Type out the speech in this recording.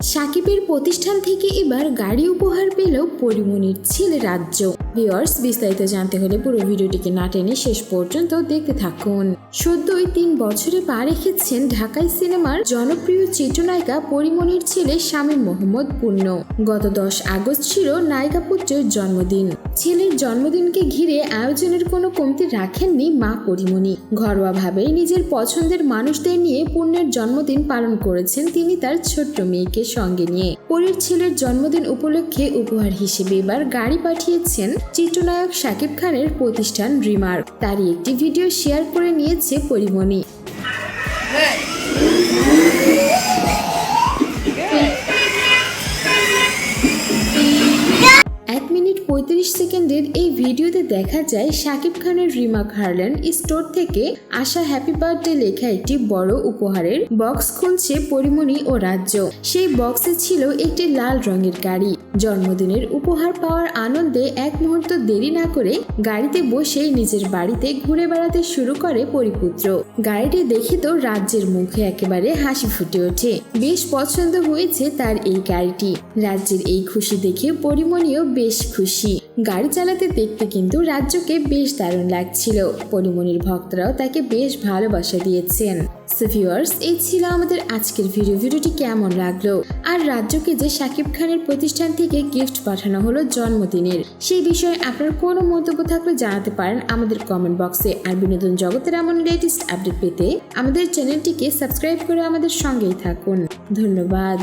সাকিবের প্রতিষ্ঠান থেকে এবার গাড়ি উপহার পেল পরিমণির ছেলে রাজ্য। ভিওর্স বিস্তারিত জানতে হলে পুরো ভিডিওটিকে না টেনে শেষ পর্যন্ত দেখতে থাকুন। সদ্যই তিন বছরে পা রেখেছেন ঢাকাই সিনেমার জনপ্রিয় চিত্রনায়িকা পরিমণির ছেলে শামীম মোহাম্মদ পূর্ণ। গত দশ আগস্ট ছিল নায়িকা পুত্রের জন্মদিন। ছেলের জন্মদিনকে ঘিরে আয়োজনের কোনো কমতি রাখেননি মা পরিমণি ঘরোয়াভাবেই নিজের পছন্দের মানুষদের নিয়ে পূর্ণের জন্মদিন পালন করেছেন তিনি তার ছোট্ট মেয়েকে সঙ্গে নিয়ে পরীর ছেলের জন্মদিন উপলক্ষে উপহার হিসেবে এবার গাড়ি পাঠিয়েছেন চিত্রনায়ক শাকিব খানের প্রতিষ্ঠান রিমার্ক। তারই একটি ভিডিও শেয়ার করে নিয়েছে পরিমণি পঁয়ত্রিশ সেকেন্ডের এই ভিডিওতে দেখা যায় শাকিব খানের রিমা খারলেন স্টোর থেকে আসা হ্যাপি বার্থডে লেখা একটি বড় উপহারের বক্স খুলছে পরিমণি ও রাজ্য। সেই বক্সে ছিল একটি লাল রঙের গাড়ি। জন্মদিনের উপহার পাওয়ার আনন্দে এক মুহূর্ত দেরি না করে গাড়িতে বসেই নিজের বাড়িতে ঘুরে বেড়াতে শুরু করে পরিপুত্র। গাড়িটি দেখে তো রাজ্যের মুখে একেবারে হাসি ফুটে ওঠে। বেশ পছন্দ হয়েছে তার এই গাড়িটি। রাজ্যের এই খুশি দেখে পরিমণিও বেশ খুশি। গাড়ি চালাতে দেখতে কিন্তু রাজ্যকে বেশ দারুণ লাগছিল। পরিমণির ভক্তরাও তাকে বেশ ভালোবাসা দিয়েছেন। ভিউয়ার্স এই ছিল আমাদের আজকের ভিডিও ভিডিওটি কেমন লাগল? আর রাজ্যকে যে শাকিব খানের প্রতিষ্ঠান থেকে গিফট পাঠানো হলো জন্মদিনের, সেই বিষয়ে আপনার কোনো মন্তব্য থাকলে জানাতে পারেন আমাদের কমেন্ট বক্সে আর বিনোদন জগতের এমন লেটেস্ট আপডেট পেতে আমাদের চ্যানেলটিকে সাবস্ক্রাইব করে আমাদের সঙ্গেই থাকুন। ধন্যবাদ।